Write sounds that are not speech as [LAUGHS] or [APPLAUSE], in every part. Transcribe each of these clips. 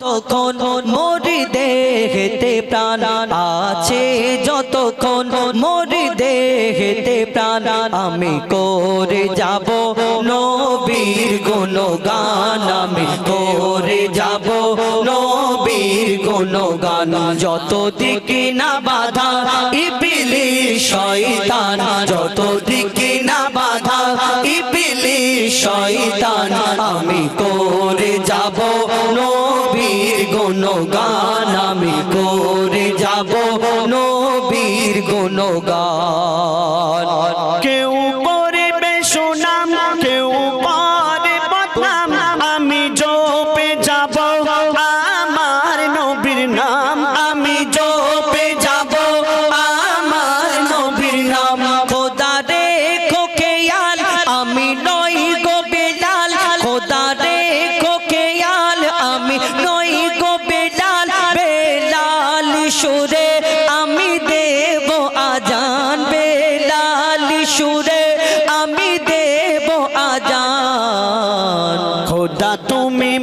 তখন মরি দেহেতে প্রাণ আছে, যতক্ষণ মরি দেহেতে প্রাণ আমি করে যাব, নবীর গুণগান আমি করে যাব, নবীর গুণগান যত দিকে না বাধা ইবিলি শয়তান যত দিকে না বাধা ইবিলি শয়তান আমি করে যাব গুণগান আমি করে যাব। নবীর গুণগান।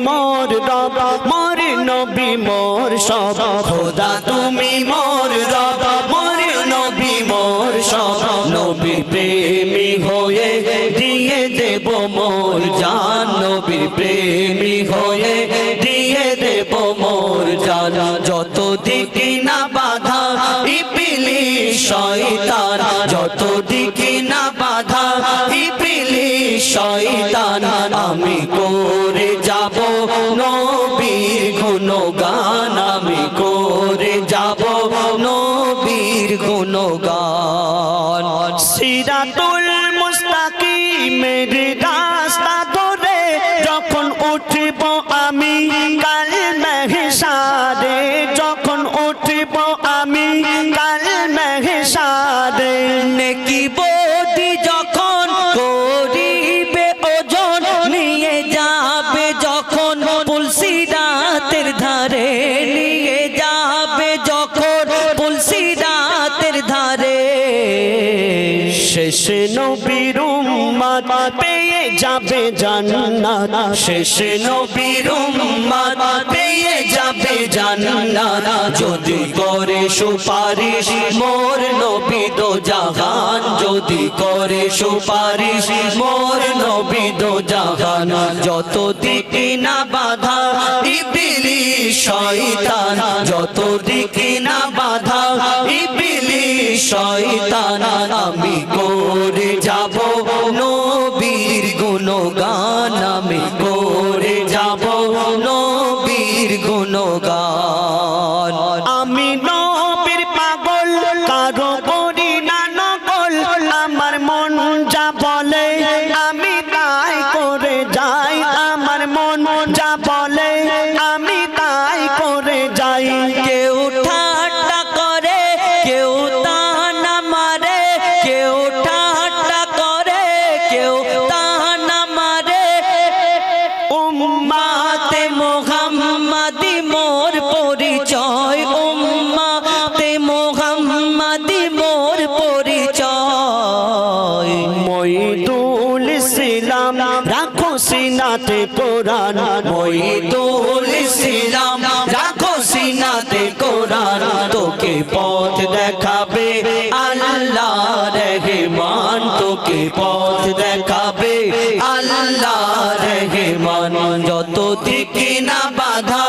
মোর দাদা মোর নবী, মোর সব। খোদা, তুমি মোর দাদা মোর নবী, মোর সব। নবী প্রেমী হয়ে দিয়ে দেব মোর জান। নবী প্রেমী হয়ে দিয়ে দেব মোর জান। যত দিকে না বাধা ইপিলি শয়তান। যত দিকে না বাধা ইপিলি শয়তান। আমি করে যাব নবীর গুণগান আমি করে যাব। নবীর গুণগান। সিরাতুল মুস্তাকিমের রাস্তা জান্নাত শেষ নবীর উম্মত পেয়ে যাবে জান্নাত। যদি করে সুপারিশ, মোর নবী দো জাহান। যদি করে সুপারিশ, মোর নবী দো জাহান। যত দিকে না বাধা ইবিলি শয়তান যত দিকে না বাধা ইবিলি শয়তান, আমি করে যাব নবীর গুণগান। গুণগান ইসলাম রাখো সিনাতে কোরআন। মইদুল ইসলাম, রাখো সিনাতে কোরআন। তোকে পথ দেখাবে আল্লাহ রহমান। তোকে পথ দেখাবে আল্লাহ রহমান। যত দিকে না বাধা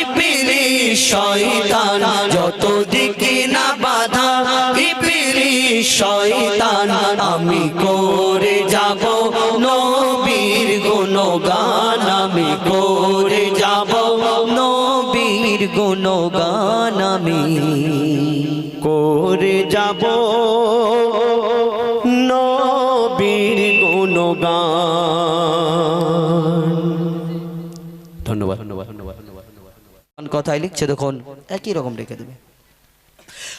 ইপিরি শয়তান। যত দিকে না বাধা শয়তান। আমি করে করে যাব নবীর গুণগান আমি। করে যাব নবীর গুণগান। ধন্যবাদ। ধন্যবাদ ধন্যবাদ কথায় লিখছে দেখুন একই রকম রেখে দেবে।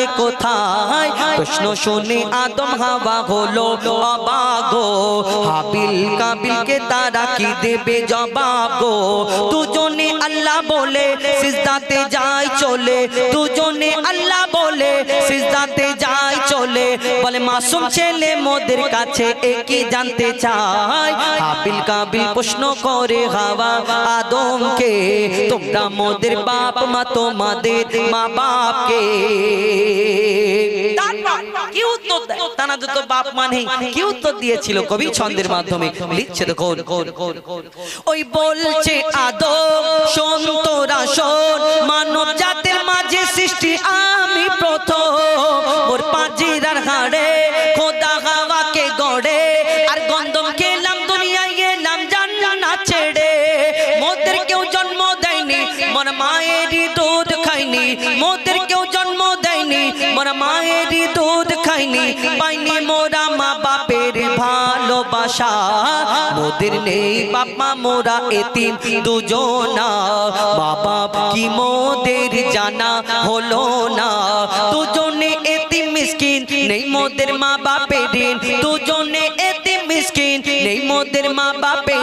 আছে কোথায়? প্রশ্ন শুনে আদম, হাওয়া হলো অবাগো হাবিল কাবিলকে তারা কি দেবে জবাব? দুজনে আল্লাহ বলে, সিজদাতে যায় চলে। দুজনে আল্লাহ বলে, সিজদাতে যায় চলে। বলে, মাসুম ছেলে মোদের কাছে একই জানতে চায়? হাবিল কাবিল প্রশ্ন করে, হাওয়া আদমকে, তোমরা মোদের বাপ মা, তোমাদের মা বাপকে কি উত্তর দেয়? তারা তো বাপ মানে কি উত্তর দিয়েছিল কবি ছন্দের মাধ্যমে? লিখছে দেখো ওই বলছে আদম সন্তরা সন মানব জাতির মাঝে সৃষ্টি আমি প্রথম। ভালোবাসা মোদের নেই বাপা মোরা এতিম দুজনা। বাবা কি মোদের জানা হলো না? দুজনে এতিম মিসকিন, নেই মোদের মা বাপের ঋণ। দুজনে মা বাপের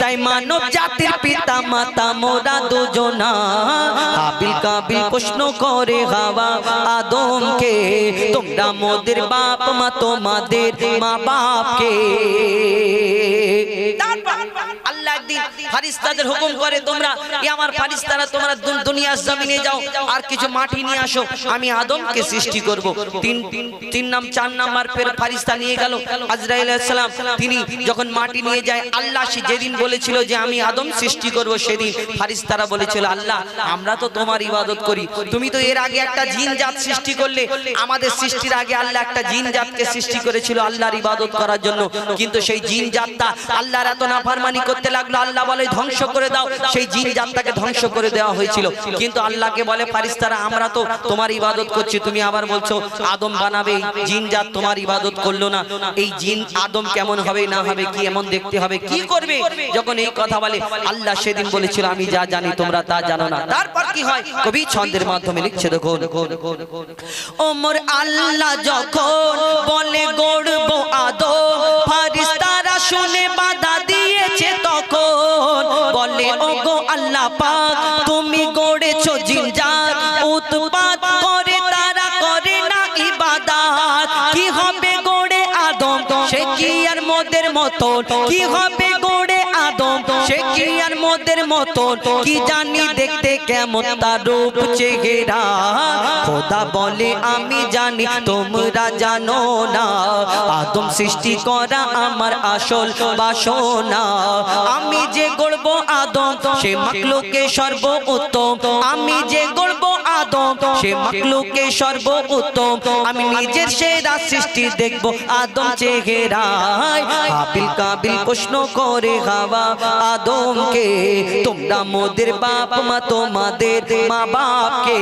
তাই মানব জাতির পিতা মাতা মোরা দুজনা। হাবিল কাবিল প্রশ্ন করে, হাওয়া আদমকে, তোমরা মোদের বাপ মা তোমাদের মা বাপকে ফারিস্তাদের হুকুম করে তোমরা এই আমার ফারিস্তারা, তোমরা দুন- দুনিয়ার জমিনে যাও, আর কিছু মাটি নিয়ে আসো, আমি আদমকে সৃষ্টি করব। তিন, তিন- নাম, চার নাম্বার ফের ফারিস্তা নিয়ে গেল, আজরাইল সালাম। তিনি যখন মাটি নিয়ে যায়, আল্লাহ সে যেদিন বলেছিল যে, আমি আদম সৃষ্টি করব, সেদিন ফারিস্তারা বলেছিল, আল্লাহ, আমরা তো তোমার ইবাদত করি। তুমি তো এর আগে একটা জিন জাত সৃষ্টি করলে, আমাদের সৃষ্টির আগে আল্লাহ একটা জিন জাতকে সৃষ্টি করেছিল আল্লাহর ইবাদত করার জন্য। কিন্তু সেই জিন জাতটা আল্লাহর এত নাফরমানি করতে লাগল, আল্লাহ বলে ধ্বংস করে দাও। সেই জিন জাতটাকে ধ্বংস করে দেওয়া হয়েছিল। কিন্তু আল্লাহকে বলে, ফারিস্তারা, আমরা তো তোমার ইবাদত করছি। তুমি আবার বলছো, আদম বানাবে। জিন জাত তোমার ইবাদত করল না। এই জিন আদম কেমন হবে, না হবে, কি এমন দেখতে হবে, কি করবে? যখন এই কথা বলে, আল্লাহ সেদিন বলেছিল, আমি যা জানি, তোমরা তা জানো না। তারপর কি হয়? কবি ছন্দের মাধ্যমে লিখছে দেখো ওমর আল্লাহ যখন বলে, গড়ব আদম। ফারিস্তারা শুনে বাধা দিয়েছে তখন। বলে, ওগো আল্লাহ পাক, তুমি গড়েছো জিনজাত করে তারা করে না কি হবে গড়ে আদম? সে কি আর কি হবে গড়ে আদম? সে কি আর মোদের কি জানি দেখতে কেমন তার রূপ চেহারা? খোদা বলে, আমি জানি তোমরা জানো না। আদম সৃষ্টি করা আমার আসল বাসনা। আমি যে গড়ব আদম, সে সর্ব আমি যে গড়ব আদম, সে আমি নিজের সেরা সৃষ্টি দেখব আদম কাবিল প্রশ্ন করে হাওয়া আদমকে, তোমরা মোদের বাপ মা তোমাদের মা বাপকে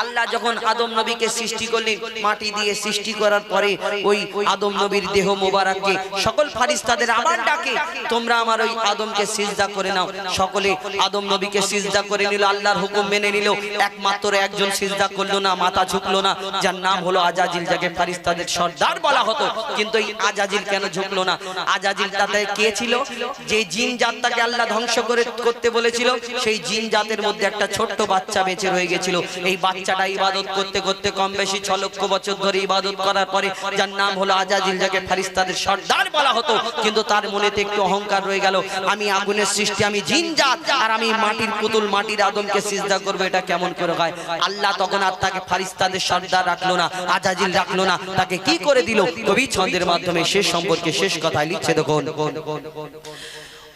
আল্লাহ যখন আদম নবীকে সৃষ্টি করলেন মাটি দিয়ে সৃষ্টি করার পরে ওই আদম নবীর দেহ মোবারককে সকল ফারিস্তাদের আবার ডাকে তোমরা আমার ওই আদমকে সিজদা করে নাও। সকলে আদম নবীকে সিজদা করে নিল আল্লাহর হুকুম মেনে নিল একমাত্র একজন সিজদা করল না মাথা ঝুঁকলো না যার নাম হলো আজাজিল যাকে ফারিস্তাদের সর্দার বলা হতো কিন্তু এই আজাজিল কেন ঝুঁকলো না? আজাজিল তাতে কে ছিল? যে জিন জাতটাকে আল্লাহ ধ্বংস করে করতে বলেছিল সেই জিন জাতের মধ্যে একটা ছোট্ট বাচ্চা বেঁচে রয়ে গেছিল এই বাচ্চাটা ইবাদত করতে করতে কম বেশি ছ লক্ষ বছর ধরে ইবাদত করার পরে যার নাম হলো আজাজিল, যাকে ফারিস্তাদের সর্দার বলা হতো, কিন্তু তার মনেতে একটু অহংকার রয়ে গেল। আমি আগুনের সৃষ্টি, আমি জিন জাত, আর আমি মাটির পুতুল, মাটির আদমকে সিজদা করব, এটা কেমন করে হয়? আল্লাহ তখন আর তাকে ফারিস্তাদের সর্দার রাখল না, আজাজিল রাখল না, তাকে কি করে দিল? কবি ছন্দের মাধ্যমে শেষ সম্পর্কে শেষ কথা লিখছে দেখুন।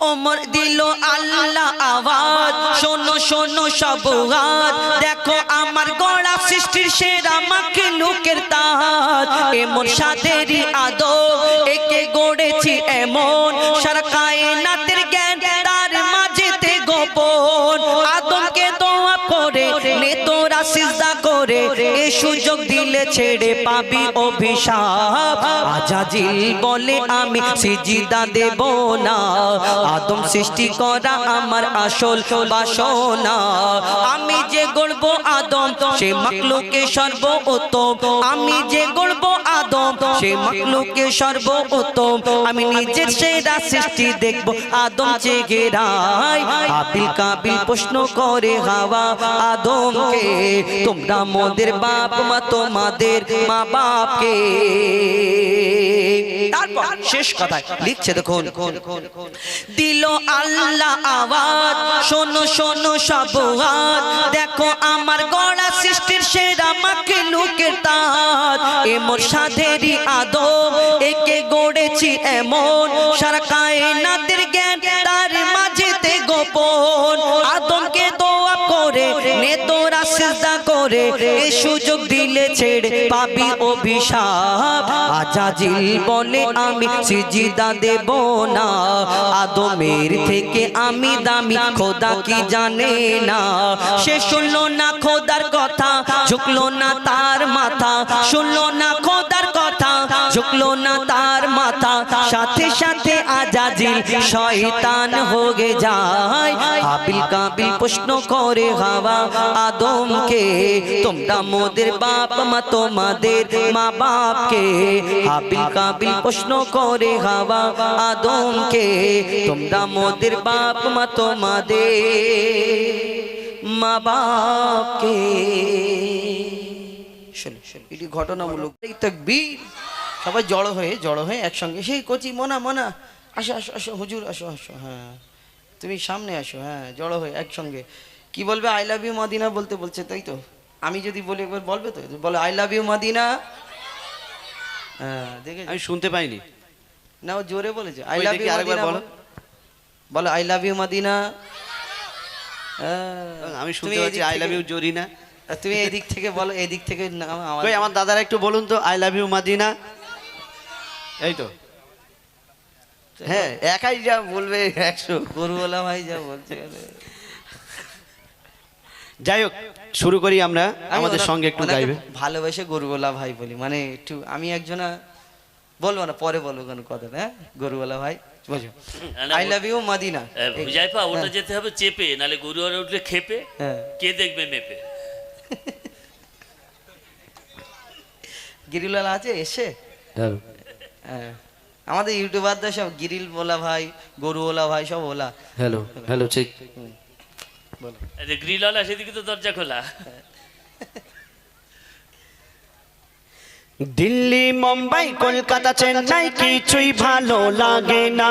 ওমর দিল আল্লাহ আওয়াজ। শোনো শোনো, সব দেখো আমার গড়া সৃষ্টির সেরা মাকে লোকের তাহাজ এমন সাদেরই আদো একে গড়েছি এমন। সারা কায়নাতের সুযোগ দিলে ছেড়ে পাবি অভিশাপ। আজাজিল বলে, আমি সিজিদা দেব না। আদম সৃষ্টি করা আমার আসল বাসনা। আমি যে গড়ব আদম, সে মাকলুকে সর্ব উত্তম আমি যে গড়ব আদম, সে মাকলুকে সর্ব উত্তম আমি নিজের সেরা সৃষ্টি দেখব আদম চেহারায়। আবিল কাবিল প্রশ্ন করে হাওয়া আদমকে, তোমরা মোদের বাপ মা তোমাদের মা বাপকে শেষ কথায় লিখছে, দেখুন। দিল আল্লাহ আওয়াজ, শোনো শোনো সব দেখো আমার গড়া সৃষ্টির সেরা মাকে লুকের তাত এ মোর সাধেরই আদম একে গড়েছি এমন। সারা কায়নাতের জ্ঞান করে এ সুযোগ দিলে ছেড়ে পাবি অভিশাপ। আজাজিল বলে আমি সিজিদা দেব না। আদমের থেকে আমি দামি, খোদা কি জানে না। সে শুনলো না খোদার কথা, ঝুঁকলো না তার মাথা, শুনলো না কথা ঝুঁকলো না তার মাথা, সাথে সাথে আজাজিল শয়তান হয়ে যায়। হাবিল কাবিল প্রশ্ন করে, হাওয়া আদমকে, তোমরা মোদের বাপ মা, তোমাদের মা বাপকে হাবিল কাবিল প্রশ্ন করে, হাওয়া আদমকে, তোমরা মোদের বাপ মা, তোমাদের মা বাপকে শোনো শোনো, এটি ঘটনামূলক। তাকবীর সবাই জড়ো হয়ে জড়ো হয়ে একসঙ্গে সেই কচি মোনা মোনা আসো আসো আসো হুজুর আসো আসো হ্যাঁ। তুমি সামনে আসো হ্যাঁ জড়ো হয়ে একসঙ্গে। কি বলবে আই লাভ ইউ মদিনা বলতে বলছে তাই তো? আমি যদি বলি একবার বলবে তো? বলে আই লাভ ইউ মদিনা হ্যাঁ দেখে আমি শুনতে পাইনি। না ও জোরে বলেছে আই লাভ ইউ আরেকবার বলো। বলো আই লাভ ইউ মদিনা হ্যাঁ, আমি শুনতে পাচ্ছি আই লাভ ইউ জরিনা তুমি এই দিক থেকে বলো এই দিক থেকে আমার দাদারা একটু বলুন তো আই লাভ ইউ মাদিনা এই তো হ্যাঁ একাই যা বলবে একশো। গরুওয়ালা ভাই যা বলছে যাই হোক শুরু করি আমরা আমাদের সঙ্গে একটু গাইবে। ভালোবেসে গরুওয়ালা ভাই বলি। মানে একটু আমি একজনা বলব না পরে বলব কেন কথা হ্যাঁ? গরুওয়ালা ভাই বোঝো I love you Madina Huzaifa ওটা যেতে হবে চেপে নালে গরু আর উঠলে খেপে হ্যাঁ। কে দেখবে মেপে? গিরিলওয়ালা আছে এসে? হ্যাঁ। আমাদের ইউটিউবারদের সব গিরিল বলা ভাই গরু ওলা ভাই সব ওলা। হ্যালো হ্যালো ঠিক। গ্রিলওয়ালা সেদিকে তো দরজা খোলা। [LAUGHS] দিল্লি মুম্বাই কলকাতা চেন্নাই কিছুই ভালো লাগে না।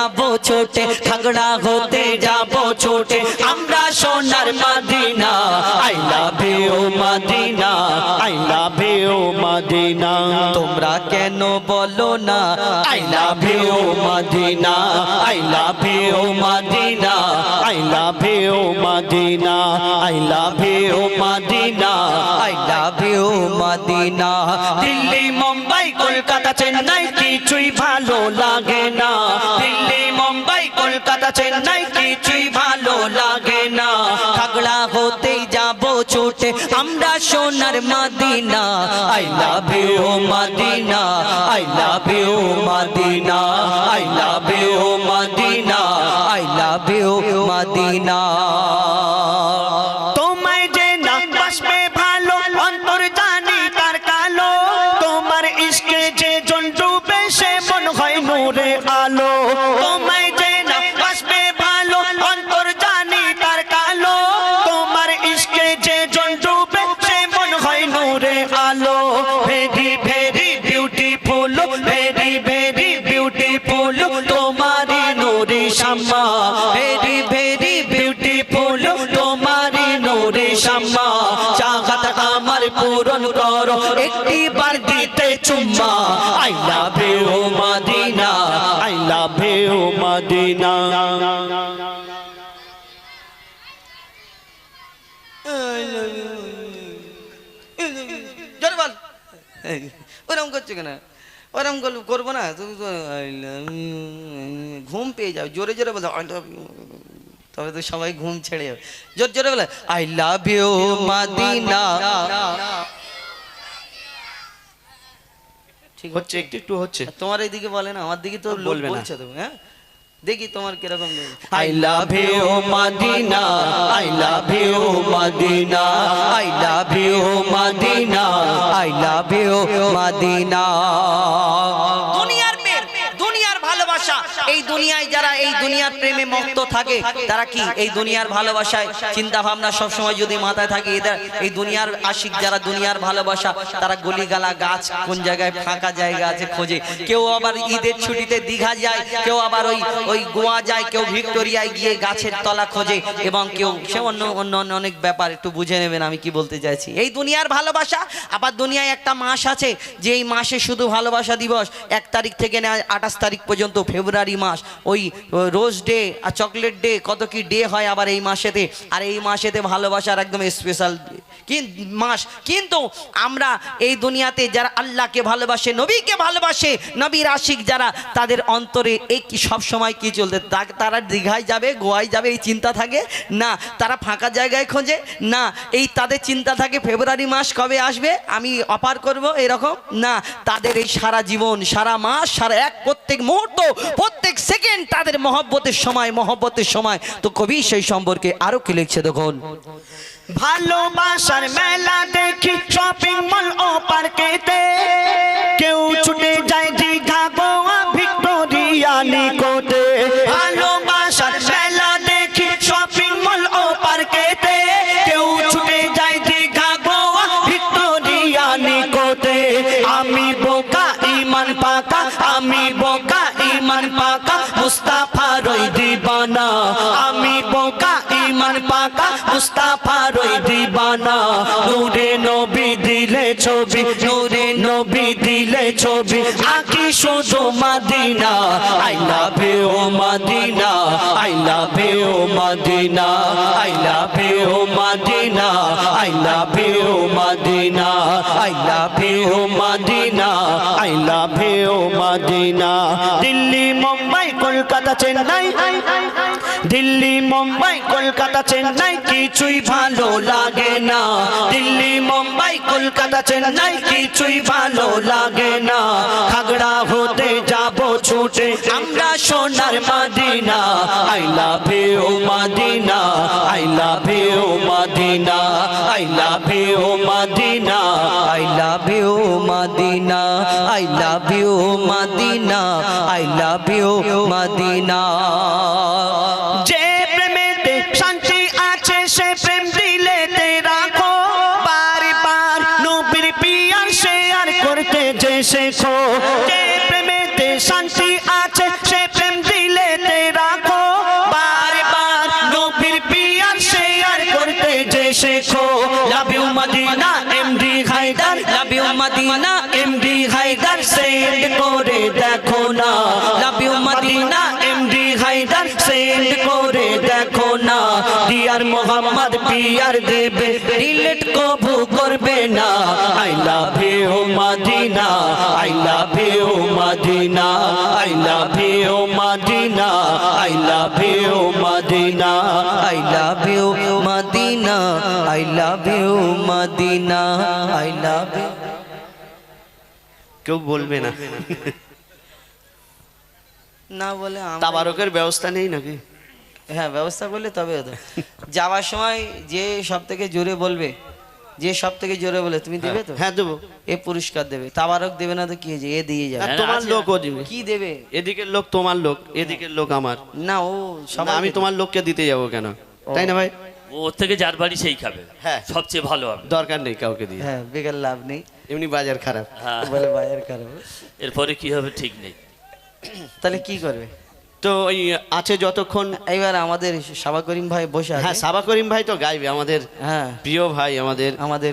যাব ছোটে খাগড়া হতে যাব ছোটে। আমরা সোনার Madina, I love you Madina, I love you Madina. তোমরা কেন বলো না, I love you Madina, I love you Madina, I love you Madina, I love you Madina, I love you Madina. Delhi, Mumbai, Kolkata, Chennai, কিছুই ভালো লাগে না। চেন্নাই কিছুই ভালো লাগে না। ঠাকড়া হতেই যাব ছোটে, আমরা সোনার Madina. I love you Madina. I love you Madina. I love you Madina. I love you Madina. চুম্মা I love you Madina, I love you Madina. ওরম করছ কেন? ওরম করব না? তুমি ঘুম পেয়ে যাও, জোরে জোরে বলো তবে তো সবাই ঘুম ছেড়ে যাবে। জোর জোরে বলে, আই লাভ ইউ মাদিনা। ঠিক হচ্ছে একটু একটু হচ্ছে তোমার এইদিকে বলে না আমার দিকে তো লোক বলবে না। বলছে তুমি হ্যাঁ দেখি তোমার কীরকম I love you Madina. I love you. I love you. I love you. দুনিয়ার প্রেম দুনিয়ার ভালোবাসা এই দুনিয়ায় এই দুনিয়ার প্রেমে মত্ত থাকে, তারা কি? এই দুনিয়ার ভালোবাসায় চিন্তা ভাবনা সব সময় যদি মাথায় থাকে, এদের এই দুনিয়ার আশিক যারা দুনিয়ার ভালোবাসা, তারা গলিগালা গাছ কোন জায়গায় ফাঁকা জায়গা আছে খোঁজে। কেউ আবার ঈদের ছুটিতে দীঘা যায়, কেউ আবার ওই ওই গোয়া যায়, কেউ ভিক্টোরিয়ায় গিয়ে গাছের তলা খোঁজে এবং কেউ, সে অন্য অন্য অন্য অনেক ব্যাপার, একটু বুঝে নেবেন আমি কি বলতে চাইছি। এই দুনিয়ার ভালোবাসা, আবার দুনিয়ায় একটা মাস আছে যে এই মাসে শুধু ভালোবাসা দিবস, এক তারিখ থেকে আঠাশ তারিখ পর্যন্ত ফেব্রুয়ারি মাস, ওই রোজ ডে, আর চকলেট ডে, কত কি ডে হয় আবার এই মাসেতে? আর এই মাসেতে ভালোবাসার একদম স্পেশাল মাস। কিন্তু আমরা এই দুনিয়াতে যারা আল্লাহকে ভালোবাসে, নবীকে ভালোবাসে নবীর আশিক যারা, তাদের অন্তরে এই কি সব সময় কি চলতে? তারা দীঘায় যাবে, গোয়ায় যাবে, এই চিন্তা থাকে? না। তারা ফাঁকা জায়গায় খোঁজে? না। এই তাদের চিন্তা থাকে, ফেব্রুয়ারি মাস কবে আসবে? আমি অপার করব এরকম? না। তাদের এই সারা জীবন, সারা মাস, সারা এক প্রত্যেক মুহূর্ত, প্রত্যেক সেকেন্ড তাদের মহব্বতের সময় মহব্বতের সময়। তো কবি সেই সম্পর্কে আরও কি লিখছে দেখুন? ভালোবাসার মেলা দেখি শপিং মল ও পার্কেতে কেউ ছুটে যায় দীঘা, গোয়া, ভিক্টোরিয়া, নিকটে। পাকা রই দিবানা, নূরে নবী দিলে ছবি, নূরে নবী দিলে ছবি। আকি শুধু Madina, I love you Madina, I love you Madina, I love you Madina, I love you Madina, I love you Madina, I love you Madina. Delhi, Mumbai, Kolkata, Chennai, Delhi, Mumbai, Kolkata, Chennai, কিছুই ভালো লাগে না দিল্লি মুম্বাই কলকাতা চেন্নাই কিছুই ভালো লাগে না খাগড়া হতে যাব ছুটে আমরা সোনার Madina I love you Madina I love you Madina I love you Madina I love you, Madina. I love you, Madina. I love you, Madina. You Madina MD Haider send করে দেখো না love you Madina MD Haider send করে দেখো না dear Mohammad পিয়ার দেবে delete কবু করবে না I love you Medina I love you Medina I love you Medina I love you Medina I love you, Madina. I love you, Madina. I love you. কেউ বলবে না। না বলে তাবারকের ব্যবস্থা নেই নাকি? হ্যাঁ ব্যবস্থা করলে তবে হতো। যাওয়ার সময় যে সব থেকে জোরে বলবে যে সব থেকে জোরে বলে তুমি দেবে তো? হ্যাঁ দেবো। এ পুরস্কার দেবে। তাবারক দেবে না তো কি হয়েছে? এ দিয়ে যাবে। তোমার আছে। লোকও দিবে। কি দেবে? এদিকের লোক তোমার লোক এদিকের লোক আমার। না ও না, সবাই আমি তোমার লোককে দিতে যাব কেন? তাই না ভাই? ওর থেকে যার বাড়ি সেই খাবে। হ্যাঁ। সবচেয়ে ভালো হবে। দরকার নেই কাউকে দিয়ে। হ্যাঁ বেকার লাভ নেই। এমনি বাজার খারাপ। হ্যাঁ। বলে বাজার খারাপ। এরপরে কি হবে ঠিক নেই। তাহলে কি করবে? তো ওই আছে যতক্ষণ এবার আমাদের সাবা করিম ভাই বসে হ্যাঁ সাবা করিম ভাই তো গাইবে আমাদের হ্যাঁ। প্রিয় ভাই আমাদের। আমাদের